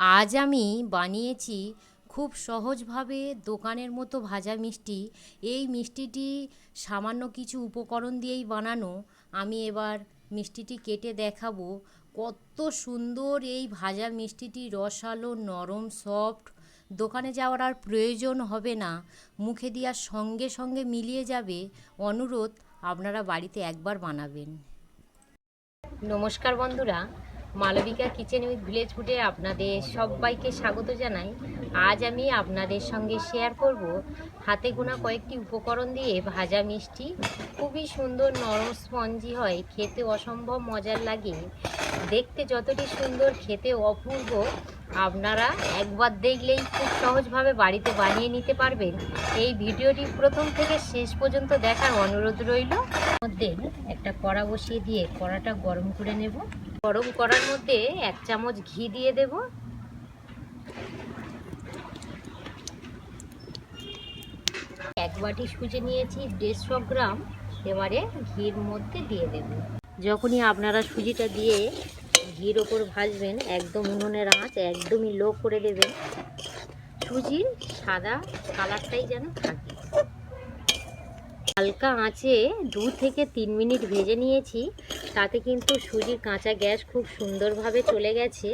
আজ আমি বানিয়েছি খুব সহজভাবে দোকানের মতো ভাজা মিষ্টি। এই মিষ্টিটি সামান্য কিছু উপকরণ দিয়েই বানানো। আমি এবার মিষ্টিটি কেটে দেখাবো। কত সুন্দর এই ভাজা মিষ্টিটি, রসালো, নরম, সফট। দোকানে যাওয়ার আর প্রয়োজন হবে না। মুখে দেওয়ার সঙ্গে সঙ্গে মিলিয়ে যাবে। অনুরোধ, আপনারা বাড়িতে একবার বানাবেন। নমস্কার বন্ধুরা মালবিকা কিচেন উইথ ভিলেজ ফুডে আপনাদের সবাইকে স্বাগত জানাই। আজ আমি আপনাদের সঙ্গে শেয়ার করব হাতে গোনা কয়েকটি উপকরণ দিয়ে ভাজা মিষ্টি। খুবই সুন্দর নরম স্পঞ্জি হয়, খেতে অসম্ভব মজার লাগে। দেখতে যতটি সুন্দর, খেতে অপূর্ব। আপনারা একবার দেখলেই খুব সহজভাবে বাড়িতে বানিয়ে নিতে পারবেন। এই ভিডিওটি প্রথম থেকে শেষ পর্যন্ত দেখার অনুরোধ রইল। মধ্যে একটা কড়া বসিয়ে দিয়ে কড়াটা গরম করে নেব। গরম করার মধ্যে এক চামচ ঘি দিয়ে দেব। এক বাটি সুজি নিয়েছি, দেড়শো গ্রাম। এবারে ঘির মধ্যে দিয়ে দেব। যখনই আপনারা সুজিটা দিয়ে ঘির ওপর ভাজবেন, একদম উনুনের আঁচ একদমই লো করে দেবেন। সুজির সাদা কালারটাই যেন থাকে। হালকা আঁচে দু থেকে তিন মিনিট ভেজে নিয়েছি। তাতে কিন্তু সুজির কাঁচা গ্যাস খুব সুন্দরভাবে চলে গেছে।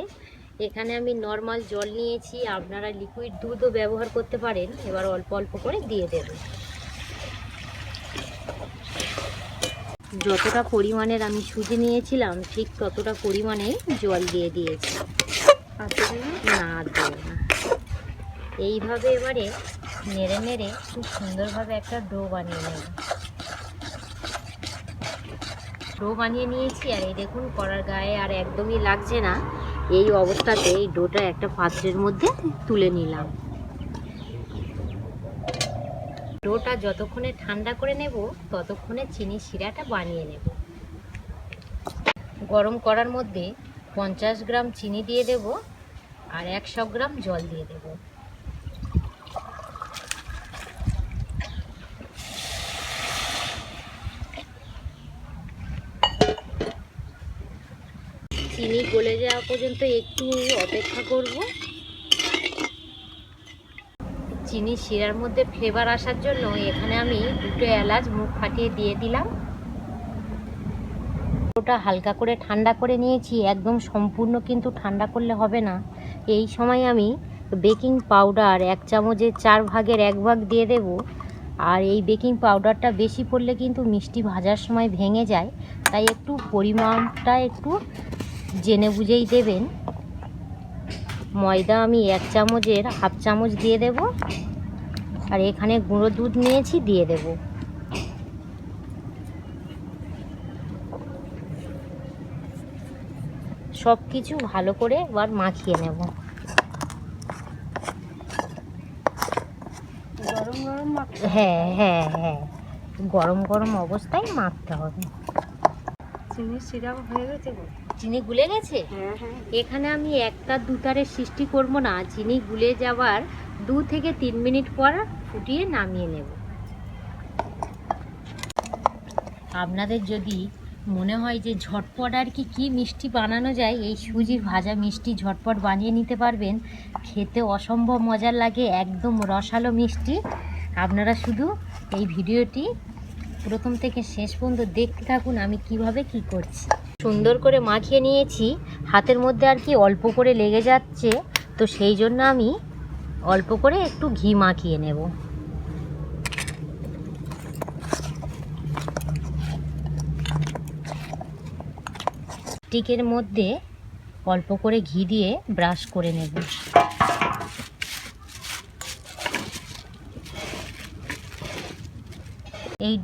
এখানে আমি নর্মাল জল নিয়েছি আপনারা লিকুইড দুধও ব্যবহার করতে পারেন। এবার অল্প অল্প করে দিয়ে দেবেন যতটা পরিমাণের আমি সুজি নিয়েছিলাম ঠিক ততটা পরিমাণে জল দিয়ে দিয়েছি। না দেবো না। এইভাবে এবারে নেড়ে নেড়ে খুব সুন্দরভাবে একটা ডো বানিয়ে নেব। ডো বানিয়ে নিয়েছি আর এই দেখুন কড়ার গায়ে আর একদমই লাগছে না। এই অবস্থাতে এই ডোটা একটা পাত্রের মধ্যে তুলে নিলাম। ডোটা যতক্ষণে ঠান্ডা করে নেব, ততক্ষণে চিনি শিরাটা বানিয়ে নেব। গরম করার মধ্যে পঞ্চাশ গ্রাম চিনি দিয়ে দেব আর একশো গ্রাম জল দিয়ে দেবো। চিনি গলে যাওয়া পর্যন্ত একটু অপেক্ষা করব। চিনি শিরার মধ্যে ফ্লেভার আসার জন্য এখানে আমি দুটো এলাচ মুখ ফাটিয়ে দিয়ে দিলাম। ওটা হালকা করে ঠান্ডা করে নিয়েছি, একদম সম্পূর্ণ কিন্তু ঠান্ডা করলে হবে না। এই সময় আমি বেকিং পাউডার এক চামচের চার ভাগের এক ভাগ দিয়ে দেব। আর এই বেকিং পাউডারটা বেশি পড়লে কিন্তু মিষ্টি ভাজার সময় ভেঙে যায়। তাই একটু পরিমাণটা একটু জেনে বুঝেই দেবেন। ময়দা আমি এক চামচের হাফ চামচ দিয়ে দেব। আর এখানে গুঁড়ো দুধ নিয়েছি দিয়ে দেব। সব কিছু ভালো করে এবার মাখিয়ে নেব। গরম গরম হ্যাঁ হ্যাঁ হ্যাঁ। গরম গরম অবস্থায় মাখতে হবে। চিনি সিরাপ হয়ে গেছে গো চিনি গুলে গেছে? হ্যাঁ হ্যাঁ। এখানে আমি একটা দুতারের সৃষ্টি করব না চিনি গুলে যাওয়ার দু থেকে তিন মিনিট পর ফুটিয়ে নামিয়ে নেব। আপনাদের যদি মনে হয় যে ঝটপট আর কি কী মিষ্টি বানানো যায় এই সুজির ভাজা মিষ্টি ঝটপট বানিয়ে নিতে পারবেন। খেতে অসম্ভব মজার লাগে একদম রসালো মিষ্টি। আপনারা শুধু এই ভিডিওটি প্রথম থেকে শেষ পর্যন্ত দেখতে থাকুন আমি কীভাবে কি করছি। সুন্দর করে মাখিয়ে নিয়েছি, হাতের মধ্যে আর কি অল্প করে লেগে যাচ্ছে, তো সেই জন্য আমি অল্প করে একটু ঘি মাখিয়ে নেব। স্টিকের মধ্যে অল্প করে ঘি দিয়ে ব্রাশ করে নেব।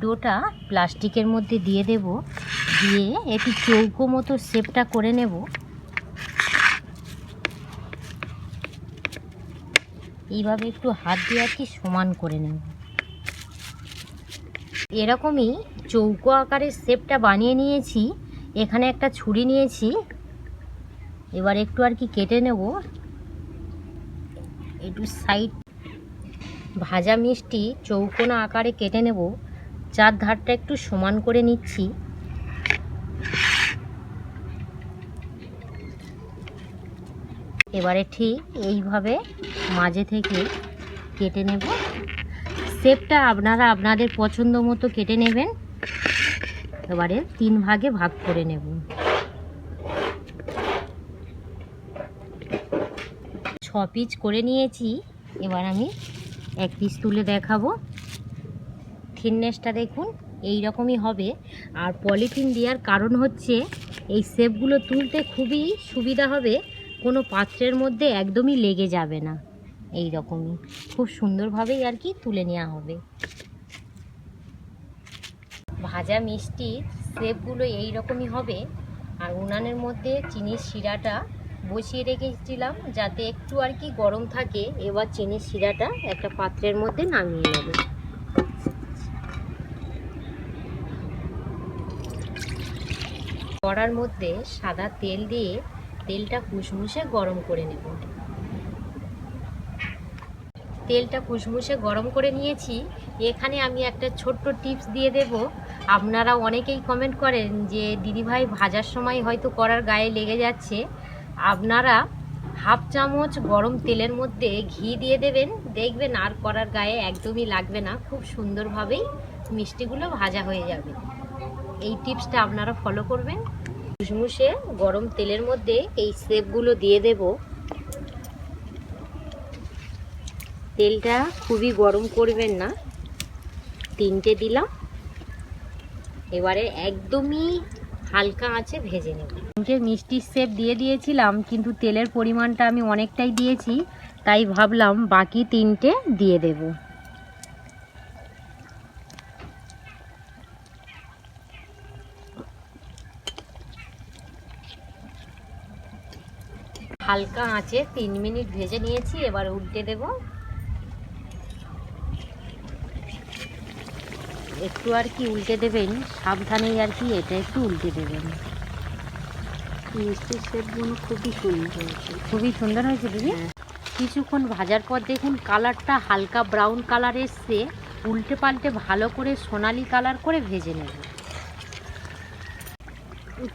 ডোটা প্লাস্টিকের মধ্যে দিয়ে দেব। দিয়ে একটু চৌকো মতো শেপটা করে নেব। এইভাবে একটু হাত দিয়ে আর কি সমান করে নেব। এরকমই চৌকো আকারের শেপটা বানিয়ে নিয়েছি। এখানে একটা ছুরি নিয়েছি। এবার একটু আর কি কেটে নেব। একটু সাইড ভাজা মিষ্টি চৌকোনা আকারে কেটে নেব। চার ধারটা একটু সমান করে নিচ্ছি। এবারে ঠিক এইভাবে মাঝে থেকে কেটে নেব। শেপটা আপনারা আপনাদের পছন্দ মতো কেটে নেবেন। এবারে তিন ভাগে ভাগ করে নেব। ছ পিস করে নিয়েছি। এবার আমি এক পিস তুলে দেখাবো। থিননেসটা দেখুন এই রকমই হবে। আর পলিথিন দেওয়ার কারণ হচ্ছে, এই শেপগুলো তুলতে খুবই সুবিধা হবে, কোনো পাত্রের মধ্যে একদমই লেগে যাবে না। এই রকমই খুব সুন্দরভাবেই আর কি তুলে নেওয়া হবে। ভাজা মিষ্টির শেপগুলো এই রকমই হবে। আর উনানের মধ্যে চিনির শিরাটা বসিয়ে রেখেছিলাম, যাতে একটু আর কি গরম থাকে, এবার চিনির শিরাটা একটা পাত্রের মধ্যে নামিয়ে নেব। কড়ার মধ্যে সাদা তেল দিয়ে তেলটা কুসমুসে গরম করে নেব। তেলটা কুসমুসে গরম করে নিয়েছি। এখানে আমি একটা ছোট্ট টিপস দিয়ে দেব। আপনারা অনেকেই কমেন্ট করেন যে দিদিভাই ভাজার সময় হয়তো কড়ার গায়ে লেগে যাচ্ছে। আপনারা হাফ চামচ গরম তেলের মধ্যে ঘি দিয়ে দেবেন। দেখবেন আর কড়ার গায়ে একদমই লাগবে না। খুব সুন্দরভাবেই মিষ্টিগুলো ভাজা হয়ে যাবে। এই টিপসটা আপনারা ফলো করবেন। মুসমুসে গরম তেলের মধ্যে এই সেপগুলো দিয়ে দেব। তেলটা খুবই গরম করবেন না। তিনটে দিলাম। এবারে একদমই হালকা আছে ভেজে নেব। তিনটে মিষ্টির সেপ দিয়ে দিয়েছিলাম, কিন্তু তেলের পরিমাণটা আমি অনেকটাই দিয়েছি, তাই ভাবলাম বাকি তিনটে দিয়ে দেবো। হালকা আঁচে তিন মিনিট ভেজে নিয়েছি এবার উল্টে দেব। একটু আর কি উল্টে দেবেন সাবধানেই আর কি এটা একটু উল্টে দেবেন। মিষ্টির শেপগুলো খুবই সুন্দর হয়েছে। খুবই সুন্দর হয়েছে দিদি? কিছুক্ষণ ভাজার পর দেখুন কালারটা হালকা ব্রাউন কালার এসছে। উল্টে পাল্টে ভালো করে সোনালি কালার করে ভেজে নেব। এই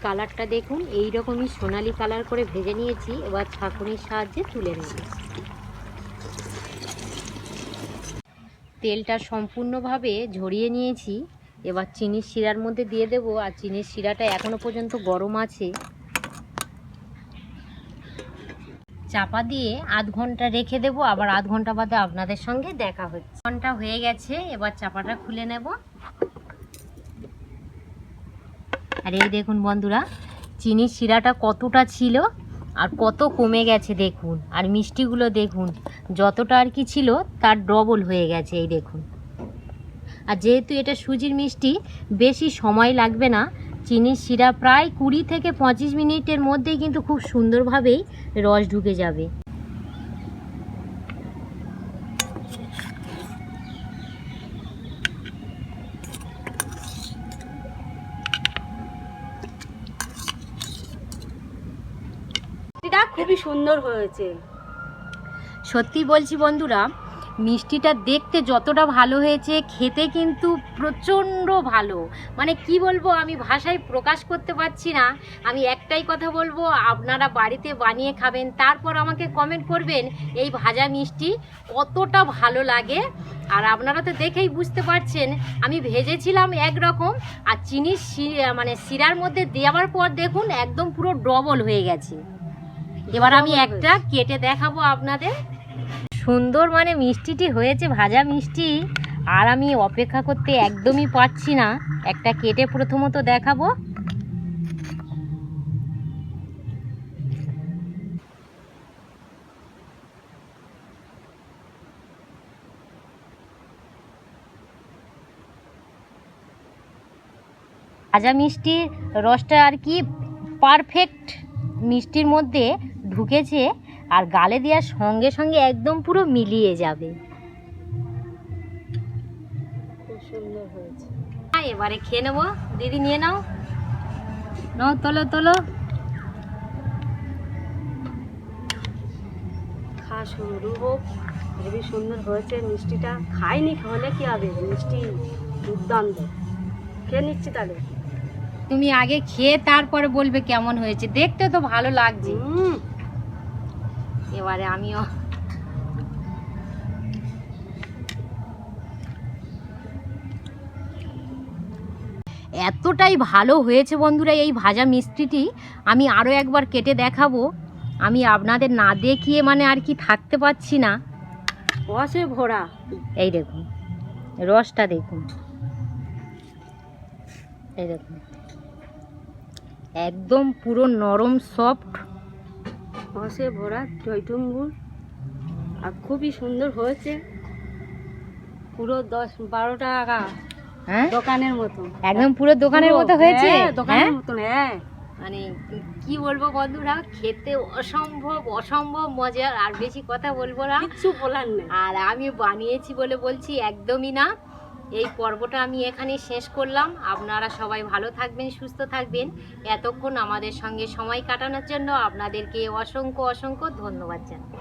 কালারটা দেখুন এই রকমই সোনালি কালার করে ভেজে নিয়েছি, এবার ছাঁকুনির সাহায্যে তুলে নেব। তেলটা সম্পূর্ণভাবে ঝরিয়ে নিয়েছি, এবার চিনির শিরার মধ্যে দিয়ে দেব, আর চিনির শিরাটা এখনও পর্যন্ত গরম আছে। চাপা দিয়ে আধ ঘণ্টা রেখে দেবো, আবার আধ ঘণ্টা বাদে আপনাদের সঙ্গে দেখা হচ্ছে। ঘণ্টা হয়ে গেছে, এবার চাপাটা খুলে নেব। আর এই দেখুন বন্ধুরা, চিনির শিরাটা কতটা ছিল আর কত কমে গেছে দেখুন। আর মিষ্টিগুলো দেখুন, যতটা আর কি ছিল তার ডবল হয়ে গেছে এই দেখুন। আর যেহেতু এটা সুজির মিষ্টি, বেশি সময় লাগবে না। চিনির শিরা প্রায় কুড়ি থেকে পঁচিশ মিনিটের মধ্যেই কিন্তু খুব সুন্দরভাবেই রস ঢুকে যাবে মিষ্টিটা খুবই সুন্দর হয়েছে। সত্যি বলছি বন্ধুরা, মিষ্টিটা দেখতে যতটা ভালো হয়েছে, খেতে কিন্তু প্রচণ্ড ভালো। মানে কি বলব, আমি ভাষায় প্রকাশ করতে পারছি না। আমি একটাই কথা বলব, আপনারা বাড়িতে বানিয়ে খাবেন, তারপর আমাকে কমেন্ট করবেন এই ভাজা মিষ্টি কতটা ভালো লাগে। আর আপনারা তো দেখেই বুঝতে পারছেন, আমি ভেজেছিলাম একরকম, আর চিনি মানে শিরার মধ্যে দেওয়ার পর দেখুন, একদম পুরো ডবল হয়ে গেছে। এবার আমি একটা কেটে দেখাবো আপনাদের। সুন্দর মানে মিষ্টিটি হয়েছে, ভাজা মিষ্টি। আর আমি অপেক্ষা করতে একদমই পারছি না। একটা কেটে প্রথমত দেখাবো। ভাজা মিষ্টির রসটা আর কি পারফেক্ট মিষ্টির মধ্যে ঢুকেছে আর গালে দেওয়ার সঙ্গে সঙ্গে একদম পুরো মিলিয়ে যাবে। খুব সুন্দর হয়েছে। হ্যাঁ, এবারে খেয়ে নেব। দিদি নিয়ে নাও। নাও তোলো তোলো। খা শুরু হোক সুন্দর হয়েছে মিষ্টিটা। খাইনি হলে কি হবে? মিষ্টি দুর্দান্ত। খেয়ে নিচ্ছি তাহলে। তুমি আগে খেয়ে তারপরে বলবে কেমন হয়েছে। দেখতে তো ভালো লাগছে। এবারে আমিও। এতটাই ভালো হয়েছে বন্ধুরা এই ভাজা মিষ্টিটি। আমি আরও একবার কেটে দেখাবো। আমি আপনাদের না দেখিয়ে মানে আর কি থাকতে পারছি না। রসে ভরা। এই দেখুন রসটা দেখুন। এই দেখুন। একদম পুরো নরম সফট রসে ভরা জয়টুম্বুর আর খুবই সুন্দর হয়েছে। পুরো দশ বারো টাকা হ্যাঁ? দোকানের মতো। একদম পুরো দোকানের মতো হয়েছে? হ্যাঁ, দোকানের হ্যাঁ? মতন হ্যাঁ। মানে কি বলব বন্ধুরা খেতে অসম্ভব অসম্ভব মজার আর বেশি কথা বলব না। কিচ্ছু বলার নেই। আর আমি বানিয়েছি বলে বলছি একদমই না। এই পর্বটা আমি এখানে শেষ করলাম। আপনারা সবাই ভালো থাকবেন, সুস্থ থাকবেন। এতক্ষণ আমাদের সঙ্গে সময় কাটানোর জন্য আপনাদেরকে অসংখ্য অসংখ্য ধন্যবাদ জানাই।